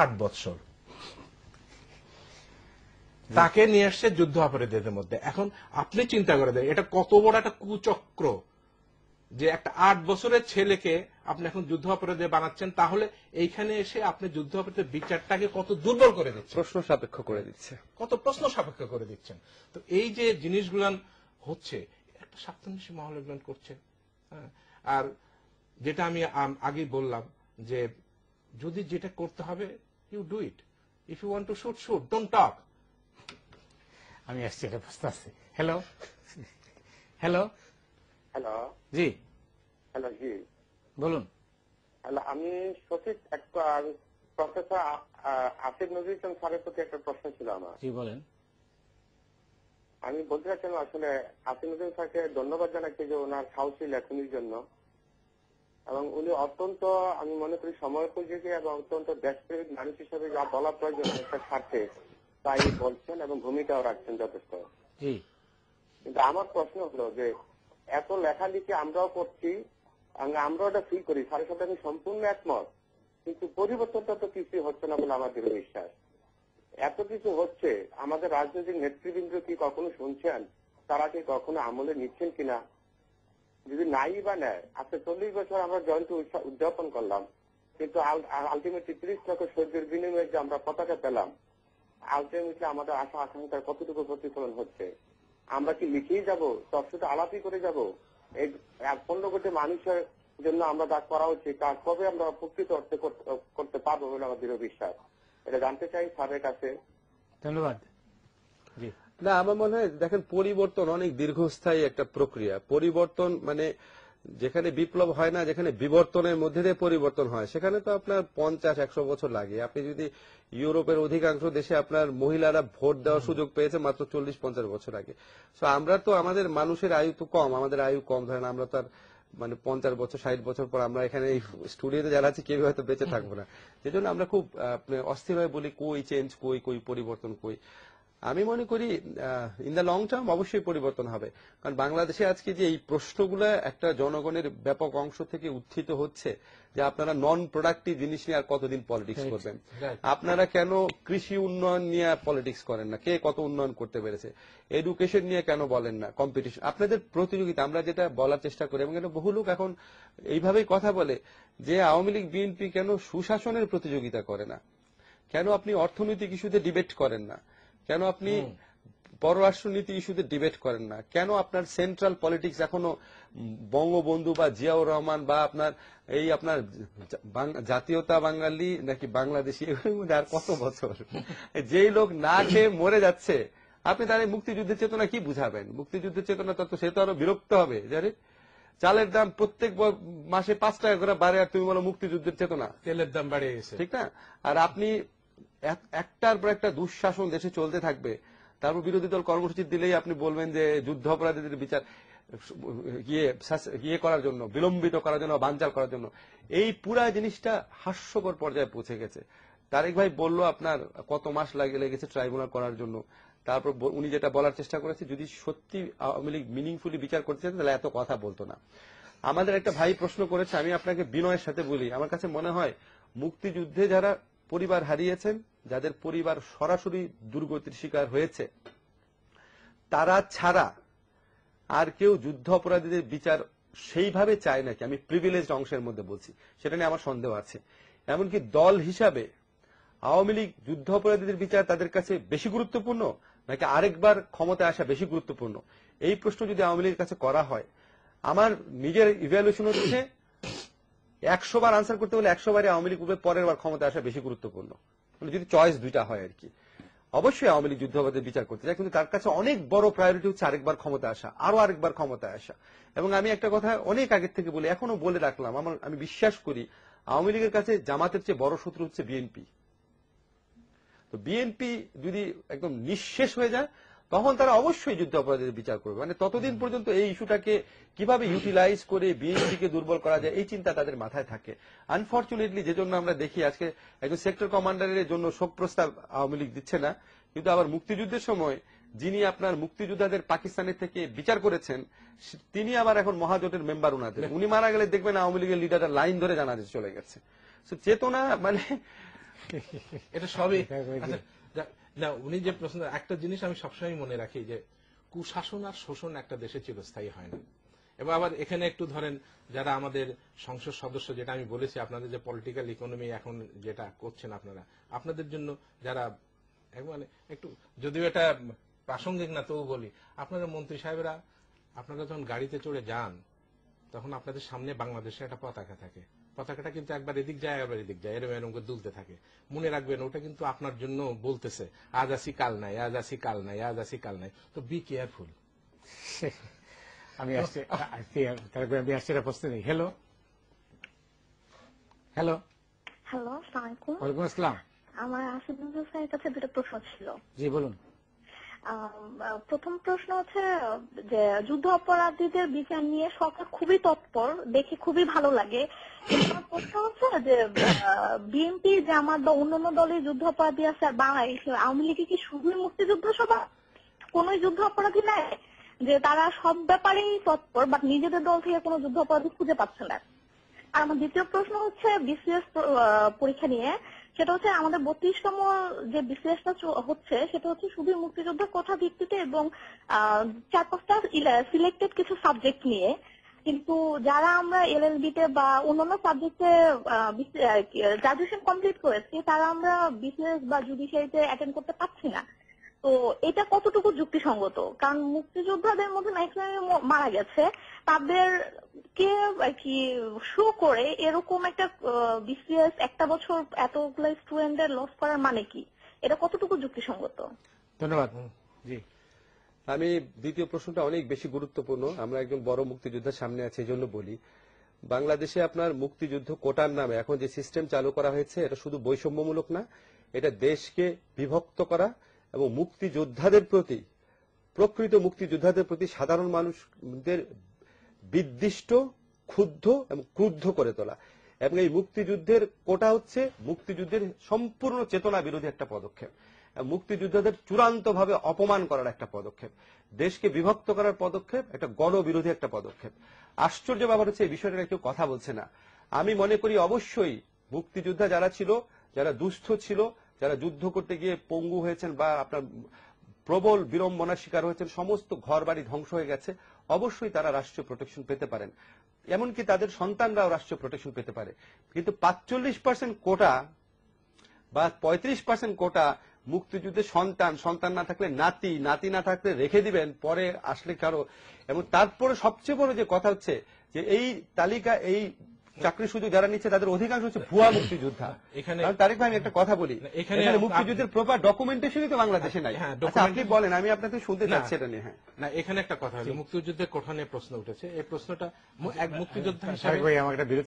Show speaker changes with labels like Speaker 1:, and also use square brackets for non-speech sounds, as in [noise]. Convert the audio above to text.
Speaker 1: আট বৎসর। তাকে নিয়ে আসছে যুদ্ধ অপরাধীদের মধ্যে। এখন আপনি চিন্তা করে দেন এটা কত বড় একটা কুচক্র যে একটা আট বছরের ছেলেকে আপনি এখন যুদ্ধ অপরাধী বানাচ্ছেন তাহলে এইখানে এসে আপনি যুদ্ধ অপরাধের বিচারটাকে কত দুর্বল করে দিচ্ছেন।
Speaker 2: প্রশ্ন সাপেক্ষ করে দিচ্ছে।
Speaker 1: কত প্রশ্ন সাপেক্ষ করে দিচ্ছেন। তো এই যে জিনিসগুলান হচ্ছে একটা স্বার্থান্বেষী মহল করছে। হ্যাঁ। আর যেটা আমি আগেই বললাম যে যদি যেটা করতে হবে you do it if you want to shoot shoot don't talk
Speaker 3: আমি আসছি এটা বুঝতে পারছি হ্যালো হ্যালো
Speaker 4: হ্যালো
Speaker 3: জি।
Speaker 4: হ্যালো জি।
Speaker 3: বলুন।
Speaker 4: হ্যালো আমি সঠিক একটা প্রফেসর আসিফ নজরুল ইসলাম স্যারের প্রতি একটা প্রশ্ন ছিল আমার।
Speaker 3: জি বলেন।
Speaker 4: আমি বলতে চাচ্ছিলাম আসলে আসিফ নজরুল স্যারকে ধন্যবাদ জানাচ্ছি যে ওনার সাহসী লেখনির জন্য। এবং উনি অত্যন্ত আমি মনে করি সময়োপযোগী এবং অত্যন্ত দেশপ্রেমিক মানুষ হিসেবে যা বলা প্রয়োজন একটা স্বার্থে তাই বলছেন এবং ভূমিকাও রাখছেন যথেষ্ট। কিন্তু আমার প্রশ্ন হলো যে এত লেখালেখি আমরাও করছি আমরাও এটা ফিল করি স্যারের সাথে আমি সম্পূর্ণ একমত কিন্তু পরিবর্তনটা তো কিছুই হচ্ছে না বলে আমার দৃঢ় বিশ্বাস। এত কিছু হচ্ছে আমাদের রাজনৈতিক নেতৃবৃন্দ কি কখনো শুনছেন? তারা কি কখনো আমলে নিচ্ছেন কিনা? যদি নাই বা নেয়, আজকে চল্লিশ বছর আমরা জয়ন্তী উদযাপন করলাম, কিন্তু আলটিমেটলি ত্রিশ লক্ষ সৈন্যের বিনিময়ে যে আমরা পতাকা পেলাম আলটিমেটলি আমাদের আশা আকাঙ্ক্ষার কতটুকু প্রতিফলন হচ্ছে? আমরা কি লিখেই যাব? শুধু আলাপই করে যাব? এই পনেরো কোটি মানুষের জন্য আমরা যা করা উচিত, তা কবে আমরা প্রকৃত অর্থে করতে- পারব বলে আমার দৃঢ় বিশ্বাস। এটা জানতে চাই স্যারের কাছে।
Speaker 3: ধন্যবাদ।
Speaker 2: না আমার মনে হয় দেখেন পরিবর্তন অনেক দীর্ঘস্থায়ী একটা প্রক্রিয়া। পরিবর্তন মানে যেখানে বিপ্লব হয় না যেখানে বিবর্তনের মধ্যে দিয়ে পরিবর্তন হয় সেখানে তো আপনার পঞ্চাশ একশো বছর লাগে। আপনি যদি ইউরোপের অধিকাংশ দেশে আপনার মহিলারা ভোট দেওয়ার সুযোগ পেয়েছে মাত্র চল্লিশ পঞ্চাশ বছর আগে। তো আমরা তো আমাদের মানুষের আয়ু তো কম আমাদের আয়ু কম। ধরেন আমরা তো আর মানে পঞ্চাশ বছর ষাট বছর পর আমরা এখানে এই স্টুডিওতে যারা আছি কেউ হয়তো বেঁচে থাকব না। সেই জন্য আমরা খুব অস্থির হয়ে বলি কই চেঞ্জ কই কই পরিবর্তন কই? আমি মনে করি ইন দ্য লং টার্ম অবশ্যই পরিবর্তন হবে। কারণ বাংলাদেশে আজকে যে এই প্রশ্নগুলো একটা জনগণের ব্যাপক অংশ থেকে উত্থিত হচ্ছে যে আপনারা নন প্রোডাক্টিভ জিনিস নিয়ে আর কতদিন পলিটিক্স করবেন? আপনারা কেন কৃষি উন্নয়ন নিয়ে পলিটিক্স করেন না? কে কত উন্নয়ন করতে পেরেছে? এডুকেশন নিয়ে কেন বলেন না? কম্পিটিশন আপনাদের প্রতিযোগিতা আমরা যেটা বলার চেষ্টা করি এবং এটা বহু লোক এখন এইভাবেই কথা বলে যে আওয়ামী লীগ বিএনপি কেন সুশাসনের প্রতিযোগিতা করে না? কেন আপনি অর্থনৈতিক ইস্যুতে ডিবেট করেন না? কেন আপনি পররাষ্ট্রনীতি ইস্যুতে ডিবেট করেন না? কেন আপনার সেন্ট্রাল পলিটিক্স এখনও বঙ্গবন্ধু বা জিয়াউর রহমান বা আপনার এই আপনার জাতীয়তা বাঙালি নাকি বাংলাদেশি এগুলোর মধ্যে আর কত বছর? যেই লোক না খেয়ে মরে যাচ্ছে আপনি তার মুক্তিযুদ্ধের চেতনা কি বুঝাবেন? মুক্তিযুদ্ধের চেতনা তত সে তো আরও বিরক্ত হবে জানি চালের দাম প্রত্যেক মাসে পাঁচ টাকা করে বাড়ে আর তুমি বলো মুক্তিযুদ্ধের চেতনা।
Speaker 1: তেলের দাম বাড়িয়ে গেছে।
Speaker 2: ঠিক না? আর আপনি একটার পর একটা দুঃশাসন দেশে চলতে থাকবে তারপর বিরোধী দল কর্মসূচি দিলেই আপনি বলবেন যে যুদ্ধ অপরাধীদের বিচার ইয়ে ইয়ে করার জন্য, বিলম্বিত করার জন্য, বানচাল করার জন্য, এই পুরা জিনিসটা হাস্যকর পর্যায়ে পৌঁছে গেছে। তারেক ভাই বলল আপনার কত মাস লাগে, লেগেছে ট্রাইব্যুনাল করার জন্য, তারপর উনি যেটা বলার চেষ্টা করেছে, যদি সত্যি আওয়ামী লীগ মিনিংফুলি বিচার করতে চান তাহলে এত কথা বলতো না। আমাদের একটা ভাই প্রশ্ন করেছে, আমি আপনাকে বিনয়ের সাথে বলি, আমার কাছে মনে হয় মুক্তিযুদ্ধে যারা পরিবার হারিয়েছেন যাদের পরিবার সরাসরি দুর্গতির শিকার হয়েছে, তারা ছাড়া আর কেউ যুদ্ধ অপরাধীদের বিচার সেইভাবে চায় নাকি? আমি প্রিভিলেজ অংশের মধ্যে বলছি, সেটা নিয়ে আমার সন্দেহ আছে। এমনকি দল হিসাবে আওয়ামী লীগ যুদ্ধ অপরাধীদের বিচার তাদের কাছে বেশি গুরুত্বপূর্ণ নাকি আরেকবার ক্ষমতায় আসা বেশি গুরুত্বপূর্ণ? এই প্রশ্ন যদি আওয়ামী লীগের কাছে করা হয়, আমার নিজের ইভ্যালুয়েশন হচ্ছে, একশো বার আনসার করতে হলে একশো বারে আওয়ামী লীগ পরের বার ক্ষমতা আসা বেশি গুরুত্বপূর্ণ। মানে যদি চয়েস দুইটা হয় আর কি অবশ্যই আওয়ামী লীগ যুদ্ধাপরাধের বিচার করতে চায়, কিন্তু তার কাছে অনেক বড় প্রায়োরিটি হচ্ছে আরেকবার ক্ষমতা আসা আরও আরেকবার ক্ষমতায় আসা। এবং আমি একটা কথা অনেক আগের থেকে বলি এখনও বলে রাখলাম, আমার, আমি বিশ্বাস করি আওয়ামী লীগের কাছে জামাতের চেয়ে বড় শত্রু হচ্ছে বিএনপি। তো বিএনপি যদি একদম নিঃশেষ হয়ে যায় তখন তারা অবশ্যই যুদ্ধ অপরাধীদের বিচার করবে। মানে ততদিন পর্যন্ত এই ইস্যুটাকে কীভাবে ইউটিলাইজ করে বিএনপিকে দুর্বল করা যায় এই চিন্তা তাদের মাথায় থাকে। আনফর্চুনেটলি যে জন্য আমরা দেখি আজকে একজন সেক্টর কমান্ডারের জন্য শোক প্রস্তাব আওয়ামী লীগ দিচ্ছে না কিন্তু আবার মুক্তিযুদ্ধের সময় যিনি আপনার মুক্তিযোদ্ধাদের পাকিস্তানের থেকে বিচার করেছেন তিনি আবার এখন মহাজোটের মেম্বার উনাদের। উনি মারা গেলে দেখবেন আওয়ামী লীগের লিডাররা লাইন ধরে জানাজে চলে গেছে। চেতনা মানে
Speaker 1: এটা সবই না, উনি যে প্রশ্ন একটা জিনিস আমি সবসময় মনে রাখি যে, কুশাসন আর শোষণ একটা দেশে চিরস্থায়ী হয় না। এবার আবার এখানে একটু ধরেন, যারা আমাদের সংসদ সদস্য, যেটা আমি বলেছি, আপনাদের যে পলিটিক্যাল ইকোনমি এখন যেটা করছেন আপনারা, আপনাদের জন্য যারা মানে একটু, যদিও এটা প্রাসঙ্গিক না, তবু বলি, আপনারা মন্ত্রী সাহেবরা, আপনারা যখন গাড়িতে চড়ে যান তখন আপনাদের সামনে বাংলাদেশের একটা পতাকা থাকে। পতাকাটা কিন্তু একবার এদিক যায় একবার এদিক যায়। এরকম এরকম করে দুলতে থাকে। মনে রাখবেন ওটা কিন্তু আপনার জন্য বলতেছে আজ আসি কাল নাই আজ আসি কাল নাই আজ আসি কাল নাই। তো বি কেয়ারফুল [laughs]
Speaker 3: আমি আসছি আমি আসছি এটা প্রশ্ন নেই। হ্যালো হ্যালো
Speaker 5: হ্যালো আসসালামাইকুম
Speaker 3: ওয়ালাইকুম আসসালাম।
Speaker 5: আমার আশিফুল হোসেনের কাছে দুটো প্রশ্ন ছিল।
Speaker 3: জি বলুন।
Speaker 5: প্রথম প্রশ্ন হচ্ছে যে যুদ্ধ অপরাধীদের বিচার নিয়ে সরকার খুবই তৎপর, দেখে খুবই ভালো লাগে। প্রশ্ন হচ্ছে যে বিএনপি, জামাত বা অন্যান্য দলের যুদ্ধ অপরাধী আছে আর বাংলাদেশ আওয়ামী লীগে কি শুধুই মুক্তিযুদ্ধ সভা? কোন যুদ্ধ অপরাধী নাই? যে তারা সব ব্যাপারেই তৎপর বাট নিজেদের দল থেকে কোনো যুদ্ধ অপরাধী খুঁজে পাচ্ছে না। আর আমার দ্বিতীয় প্রশ্ন হচ্ছে, বিসিএস পরীক্ষা নিয়ে সেটা হচ্ছে আমাদের বত্রিশতম যে বিসিএসটা হচ্ছে, সেটা হচ্ছে শুধু মুক্তিযোদ্ধার কথা ভিত্তিতে এবং চার পাঁচটা সিলেক্টেড কিছু সাবজেক্ট নিয়ে। কিন্তু যারা আমরা এলএলবি তে বা অন্যান্য সাবজেক্টে গ্রাজুয়েশন কমপ্লিট করেছি, তারা আমরা বিসিএস বা জুডিশিয়ারিতে অ্যাটেন্ড করতে পারছি না। তো এটা কতটুকু যুক্তিসঙ্গত? কারণ মুক্তিযোদ্ধাদের মধ্যে ম্যাক্সিমাম মারা গেছে। তাদের কে আর কি শো করে এরকম একটা বিসিএস একটা বছর এতগুলো স্টুডেন্টদের লস করার মানে কি? এটা কতটুকু যুক্তিসঙ্গত?
Speaker 3: ধন্যবাদ। জি।
Speaker 2: আমি দ্বিতীয় প্রশ্নটা অনেক বেশি গুরুত্বপূর্ণ। আমরা একজন বড় মুক্তিযোদ্ধার সামনে আছে এই জন্য বলি। বাংলাদেশে আপনার মুক্তিযুদ্ধ কোটার নামে এখন যে সিস্টেম চালু করা হয়েছে এটা শুধু বৈষম্যমূলক না এটা দেশকে বিভক্ত করা এবং মুক্তিযোদ্ধাদের প্রতি প্রকৃত মুক্তিযোদ্ধাদের প্রতি সাধারণ মানুষদের বিদ্বিষ্ট ক্ষুব্ধ এবং ক্রুদ্ধ করে তোলা। এবং এই মুক্তিযুদ্ধের কোটা হচ্ছে মুক্তিযুদ্ধের সম্পূর্ণ চেতনা বিরোধী একটা পদক্ষেপ। মুক্তিযোদ্ধাদের চূড়ান্ত ভাবে অপমান করার একটা পদক্ষেপ। দেশকে বিভক্ত করার পদক্ষেপ, একটা গণবিরোধী একটা পদক্ষেপ। আশ্চর্য ব্যাপার হচ্ছে, এই বিষয়টা কেউ কথা বলছে না। আমি মনে করি অবশ্যই মুক্তিযোদ্ধা যারা ছিল, যারা দুস্থ ছিল, যারা যুদ্ধ করতে গিয়ে পঙ্গু হয়েছেন বা আপনার প্রবল বিড়ম্বনার শিকার হয়েছেন, সমস্ত ঘর বাড়ি ধ্বংস হয়ে গেছে। অবশ্যই তারা রাষ্ট্রীয় প্রোটেকশন পেতে পারেন। এমনকি তাদের সন্তানরাও রাষ্ট্রীয় প্রোটেকশন পেতে পারে। কিন্তু পাঁচচল্লিশ পার্সেন্ট কোটা বা পঁয়ত্রিশ পার্সেন্ট কোটা মুক্তিযুদ্ধের সন্তান সন্তান না থাকলে নাতি নাতি না থাকলে রেখে দিবেন, পরে আসলে কারও এবং তারপরে সবচেয়ে বড় যে কথা হচ্ছে যে এই তালিকা, এই চাকরি সুযোগ যারা নিচ্ছে তাদের অধিকাংশ হচ্ছে ভুয়া মুক্তিযোদ্ধা।
Speaker 1: এখানে-
Speaker 2: তারেক ভাই আমি একটা কথা বলি
Speaker 1: এখানে
Speaker 2: মুক্তিযুদ্ধের প্রপার ডকুমেন্টেশনই তো বাংলাদেশে নাই।
Speaker 1: হ্যাঁ,
Speaker 2: আচ্ছা আপনি বলেন আমি আপনাকে শুনতে চাচ্ছি এটা নিয়ে হ্যাঁ।
Speaker 1: না এখানে একটা কথা হলো মুক্তিযুদ্ধের কোঠা নিয়ে প্রশ্ন উঠেছে। এই প্রশ্নটা এক মুক্তিযোদ্ধা
Speaker 3: হিসেবে
Speaker 1: হিসাবে
Speaker 3: ভাই আমাকে একটা